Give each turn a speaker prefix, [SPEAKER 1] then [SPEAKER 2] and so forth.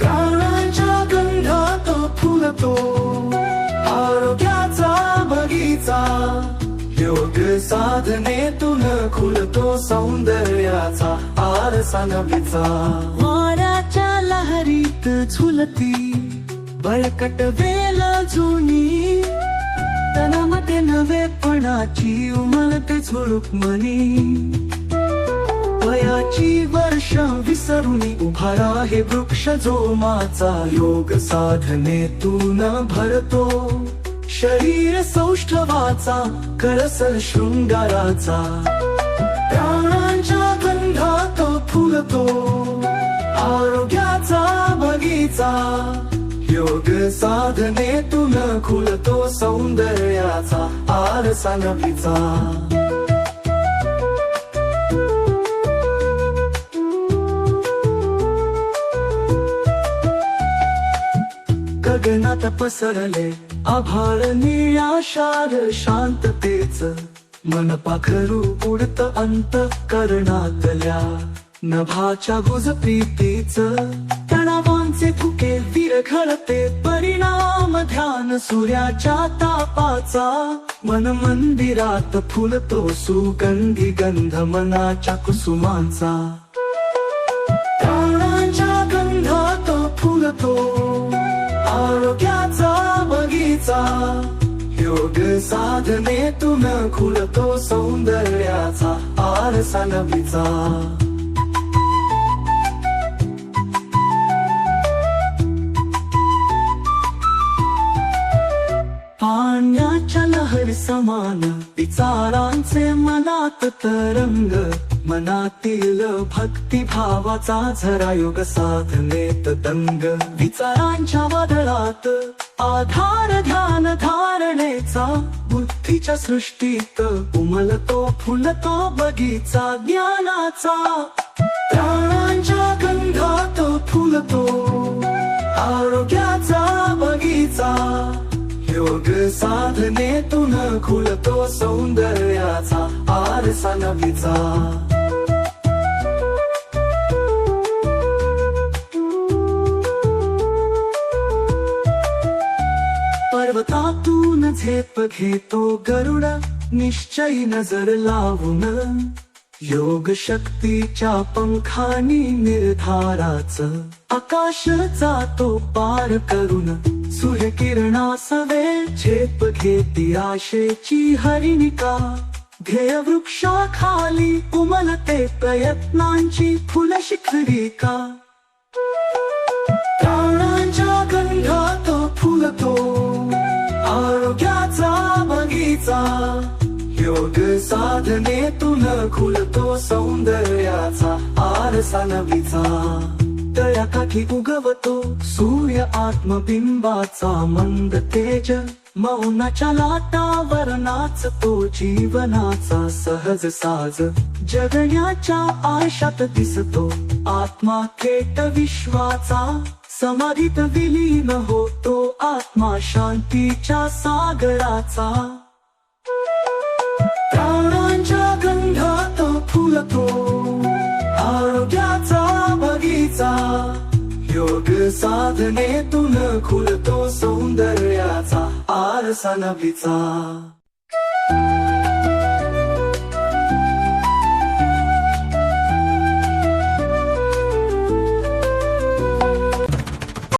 [SPEAKER 1] प्राणांच्या फुलतो आरोग्याचा बगीचा. योग साधनेतून खुलतो सौंदर्याचा आरसा नभीचा वाऱ्याच्या लहरीत झुलती बळकट वेल जुनी. तनामध्ये नवेपणाची उमलते झुळूक मनी. वयाची वर्ष विसरून उभारा हे वृक्ष जोमाचा योग साधनेतून भरतो. शरीर सौष्ठवाचा करसल शृंगाराचा. प्राणांच्या गंधात फुलतो आरोग्याचा बगीचा. योग साधनेतून खुलतो सौंदर्याचा आरसा नवीचा पसरले. आभाळ निळाशार शांततेच. मन पाखरू उडत अंत करणातल्या नभाच्या गुज प्रीतीच तणावांचे फुके विरघळते. परिणाम ध्यान सूर्याच्या तापाचा. मन मंदिरात फुलतो सुगंधी गंध मनाच्या कुसुमांचा. साधनेचा योग साधनेतून खुलतो सौंदर्याचा आरसा नवीचा पाण्याच्या लहर समान विचारांचे मनात तरंग मनातील भक्ती भावाचा झरा योग साधनेत दंग विचारांच्या वादळात आधार ध्यान धारणेचा बुद्धीच्या सृष्टीत उमलतो फुलतो बगीचा ज्ञानाचा. प्राणांच्या गंधात फुलतो आरोग्याचा बगीचा. योग साधनेतून खुलतो सौंदर्याचा आरसा नवीचा. पर्वतातून झेप घेतो गरुड निश्चयी नजर लावून. योग शक्तीच्या पंखानी निर्धाराच आकाश जातो पार करून. सूर्यकिरणा सवे झेप घेती आशेची हरिणिका. ध्येय वृक्षाखाली उमलते प्रयत्नांची फुल शिखरिका. आरोग्याचा बगीचा योग साधनेतून खुलतो सौंदर्याचा आरसा नवीचा. तळ्याकाठी उगवतो सूर्य आत्मबिंबाचा मंद तेज मौनाच्या लाटावर नाचतो जीवनाचा सहज साज. जगण्याच्या आशात दिसतो आत्मा थेट विश्वाचा. समाधीत विलीन होतो आत्मा शांतीच्या सागराचा. प्राणांच्या गंधात फुलतो आरोग्याचा बगीचा. योग साधनेतून खुलतो सौंदर्याचा आरसा नवीचा.